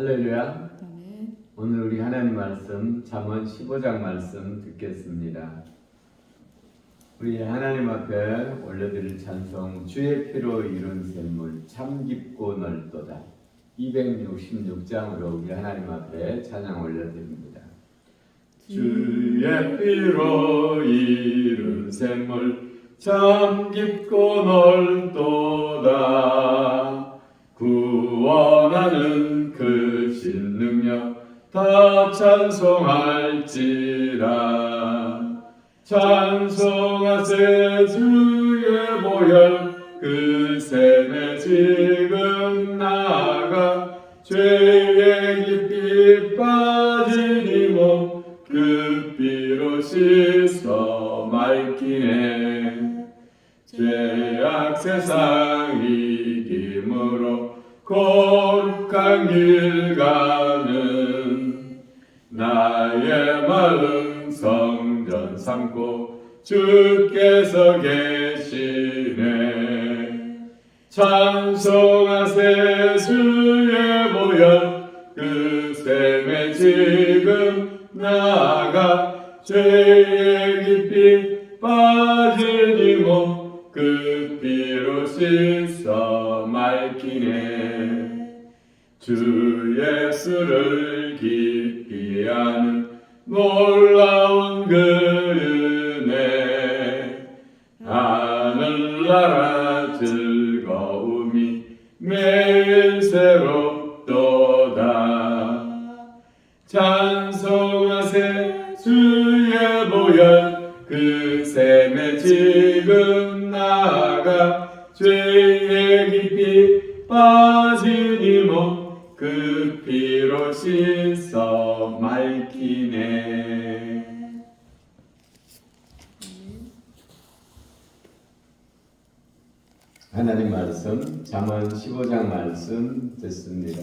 할렐루야. 아멘. 오늘 우리 하나님 말씀 잠언 15장 말씀 듣겠습니다. 우리 하나님 앞에 올려드릴 찬송 주의 피로 이룬 샘물 참 깊고 넓도다 266장으로 우리 하나님 앞에 찬양 올려드립니다. 주의 피로 이룬 샘물 참 깊고 넓도다 구원하는 그 신능력 다 찬송할지라. 찬송하세 주의 보혈 그 샘에 지 길 가는 나의 마음 성전 삼고 주께서 계시네. 찬송하세 주의 보혈 그 샘에 지금 나아가 죄의 깊이 빠진 이몸그 피로 씻어 맑기네 주 예수를 아는 놀라운 그 은혜 하늘나라 즐거움이 매일 새롭도다. 찬 그 피로 씻어 맑히네 하나님 말씀 잠언 15장 말씀 듣습니다.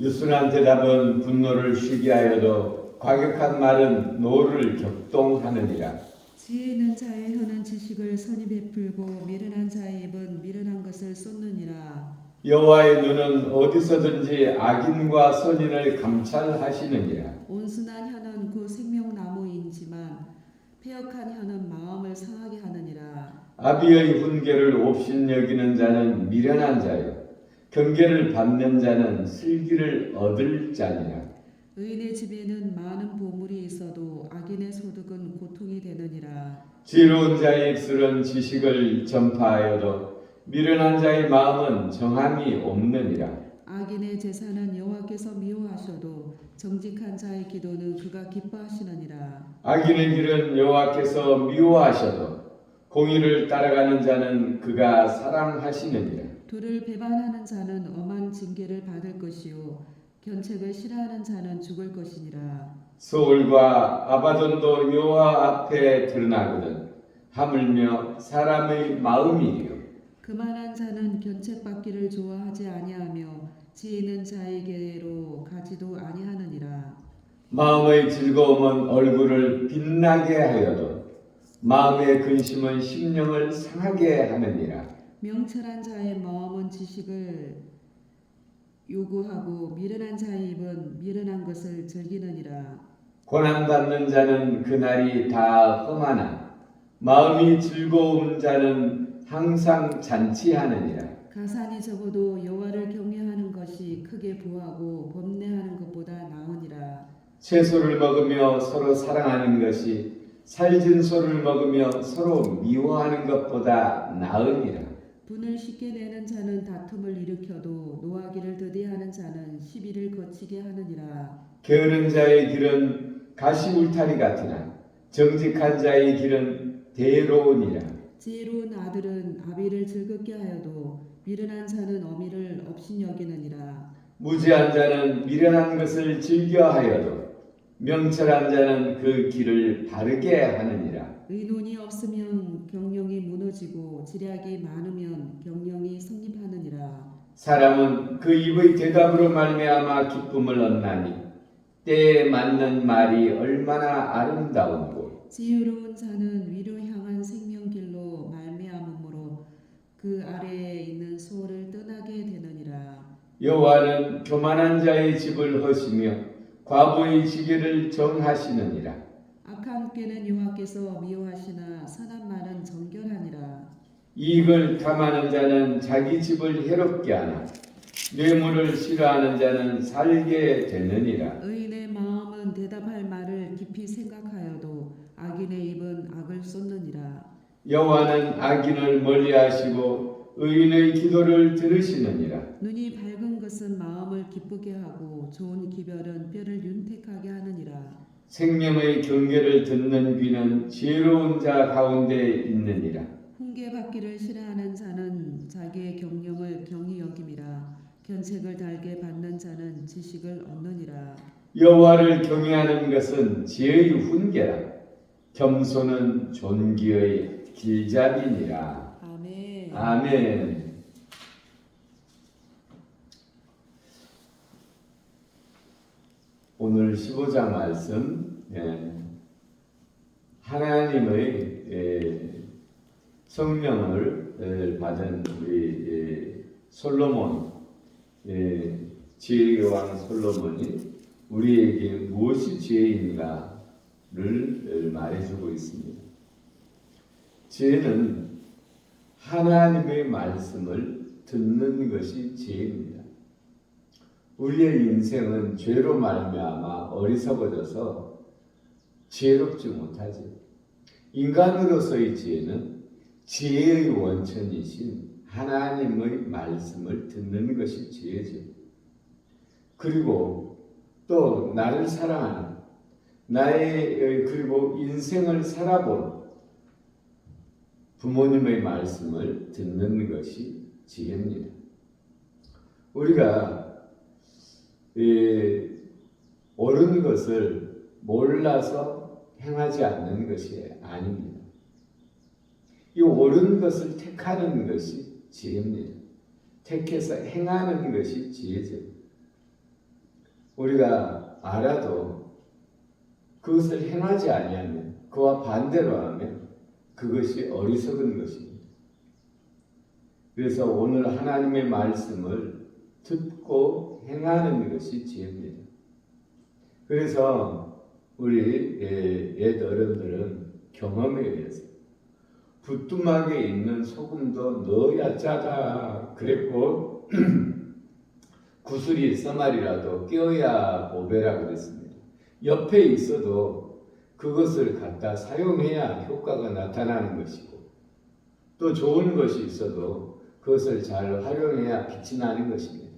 유순한 대답은 분노를 쉬게 하여도 과격한 말은 노를 격동하느니라. 지혜 있는 자의 혀는 지식을 선히 베풀고 미련한 자의 입은 미련한 것을 쏟느니라. 여호와의 눈은 어디서든지 악인과 선인을 감찰하시느니라. 온순한 혀는 그 생명나무인지만 폐역한 혀는 마음을 상하게 하느니라. 아비의 훈계를 옵신 여기는 자는 미련한 자요. 경계를 받는 자는 슬기를 얻을 자니라. 의인의 집에는 많은 보물이 있어도 악인의 소득은 고통이 되느니라. 지혜로운 자의 입술은 지식을 전파하여도 미련한 자의 마음은 정함이 없느니라. 악인의 재산은 여호와께서 미워하셔도 정직한 자의 기도는 그가 기뻐하시느니라. 악인의 길은 여호와께서 미워하셔도 공의를 따라가는 자는 그가 사랑하시느니라. 둘을 배반하는 자는 엄한 징계를 받을 것이요 견책을 싫어하는 자는 죽을 것이니라. 소울과 아바돈도 여호와 앞에 드러나거든 하물며 사람의 마음이요 그만한 자는 견책받기를 좋아하지 아니하며 지혜 있는 자에게로 가지도 아니하느니라. 마음의 즐거움은 얼굴을 빛나게 하여도 마음의 근심은 심령을 상하게 하느니라 명철한 자의 마음은 지식을 요구하고 미련한 자의 입은 미련한 것을 즐기느니라. 고난 받는 자는 그날이 다 험하나 마음이 즐거운 자는 항상 잔치하느니라 가산이 적어도 여호와를 경외하는 것이 크게 부하고 범례하는 것보다 나으니라. 채소를 먹으며 서로 사랑하는 것이 살진 소를 먹으며 서로 미워하는 것보다 나으니라 분을 쉽게 내는 자는 다툼을 일으켜도 노하기를 더디하는 자는 시비를 거치게 하느니라. 게으른 자의 길은 가시 울타리 같으나 정직한 자의 길은 대로우니라 지혜로운 아들은 아비를 즐겁게 하여도 미련한 자는 어미를 업신여기느니라. 무지한 자는 미련한 것을 즐겨하여도 명철한 자는 그 길을 바르게 하느니라 의논이 없으면 경영이 무너지고 지략이 많으면 경영이 성립하느니라. 사람은 그 입의 대답으로 말미암아 기쁨을 얻나니 때에 맞는 말이 얼마나 아름다운고 지혜로운 자는 위로 향한 생명길로 말미암음으로 그 아래에 있는 소를 떠나게 되느니라. 여호와는 교만한 자의 집을 허시며 과부의 지게를 정하시느니라 악한 꾀는 여호와께서 미워하시나 선한 말은 정결하니라. 이익을 탐하는 자는 자기 집을 해롭게 하나 뇌물을 싫어하는 자는 살게 되느니라 의인의 마음은 대답할 말을 깊이 생각하여도 악인의 입은 악을 쏟느니라. 여호와는 악인을 멀리하시고 의인의 기도를 들으시느니라 눈이 밝은 것은 마음을 기쁘게 하고 좋은 기별은 뼈를 윤택하게 하느니라. 생명의 경계를 듣는 귀는 지혜로운 자 가운데 있느니라 훈계받기를 싫어하는 자는 자기의 경영을 경히 여김이라. 견책을 달게 받는 자는 지식을 얻느니라. 여호와를 경외하는 것은 지혜의 훈계라 겸손은 존귀의 길잡이니라 아멘. 오늘 15장 말씀 예, 하나님의 예, 성령을 예, 받은 우리 예, 솔로몬 예, 지혜의 왕 솔로몬이 우리에게 무엇이 지혜인가를 예, 말해주고 있습니다. 지혜는 하나님의 말씀을 듣는 것이 지혜입니다. 우리의 인생은 죄로 말미암아 어리석어져서 지혜롭지 못하지. 인간으로서의 지혜는 지혜의 원천이신 하나님의 말씀을 듣는 것이 지혜죠. 그리고 또 나를 사랑하는 나의 그리고 인생을 살아본 부모님의 말씀을 듣는 것이 지혜입니다. 우리가 이 옳은 것을 몰라서 행하지 않는 것이 아닙니다. 이 옳은 것을 택하는 것이 지혜입니다. 택해서 행하는 것이 지혜죠. 우리가 알아도 그것을 행하지 아니하면 그와 반대로 하면 그것이 어리석은 것입니다. 그래서 오늘 하나님의 말씀을 듣고 행하는 것이 지혜입니다. 그래서 우리 옛 어른들은 경험에 의해서 부뚜막에 있는 소금도 넣어야 짜다 그랬고 구슬이 써말이라도 끼어야 보배라 그랬습니다. 옆에 있어도 그것을 갖다 사용해야 효과가 나타나는 것이고 또 좋은 것이 있어도 그것을 잘 활용해야 빛이 나는 것입니다.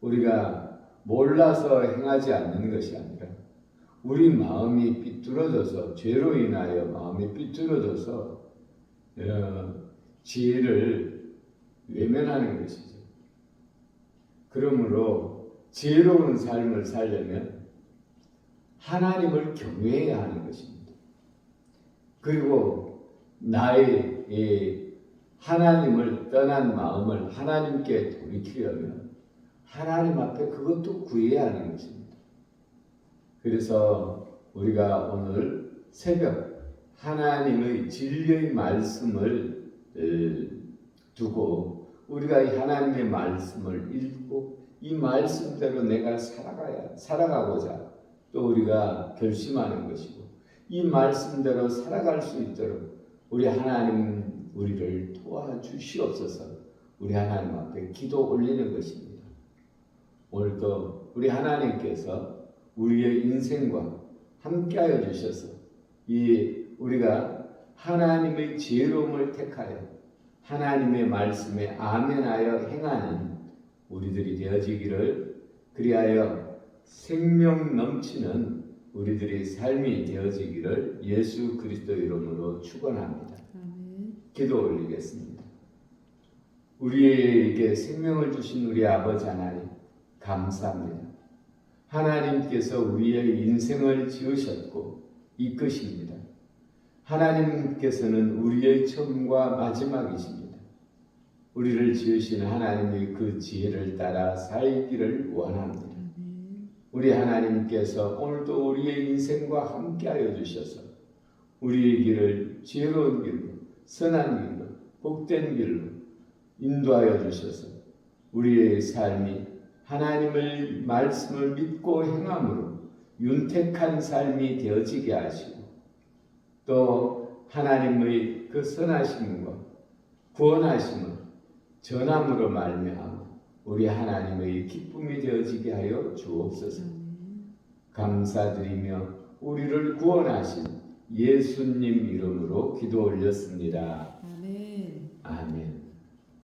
우리가 몰라서 행하지 않는 것이 아니라 우리 마음이 삐뚤어져서 죄로 인하여 마음이 삐뚤어져서 어, 지혜를 외면하는 것이죠. 그러므로 지혜로운 삶을 살려면 하나님을 경외해야 하는 것입니다. 그리고 나의 이 하나님을 떠난 마음을 하나님께 돌이키려면 하나님 앞에 그것도 구해야 하는 것입니다. 그래서 우리가 오늘 새벽 하나님의 진리의 말씀을 에, 두고 우리가 이 하나님의 말씀을 읽고 이 말씀대로 내가 살아가야 살아가고자 또 우리가 결심하는 것이고 이 말씀대로 살아갈 수 있도록 우리 하나님 우리를 도와주시옵소서. 우리 하나님 앞에 기도 올리는 것입니다. 오늘도 우리 하나님께서 우리의 인생과 함께하여 주셔서 이 우리가 하나님의 지혜로움을 택하여 하나님의 말씀에 아멘하여 행하는 우리들이 되어지기를 그리하여 생명 넘치는 우리들의 삶이 되어지기를 예수 그리스도 이름으로 축원합니다. 기도 올리겠습니다. 우리에게 생명을 주신 우리 아버지 하나님 감사합니다. 하나님께서 우리의 인생을 지으셨고 이끄십니다. 하나님께서는 우리의 처음과 마지막이십니다. 우리를 지으신 하나님의 그 지혜를 따라 살기를 원합니다. 우리 하나님께서 오늘도 우리의 인생과 함께하여 주셔서 우리의 길을 지혜로운 길로 선한 길로 복된 길로 인도하여 주셔서 우리의 삶이 하나님을 말씀을 믿고 행함으로 윤택한 삶이 되어지게 하시고 또 하나님의 그 선하심과 구원하심을 전함으로 말미암아 우리 하나님의 기쁨이 되어지게 하여 주옵소서. 감사드리며 우리를 구원하신 예수님 이름으로 기도 올렸습니다. 아멘. 아멘.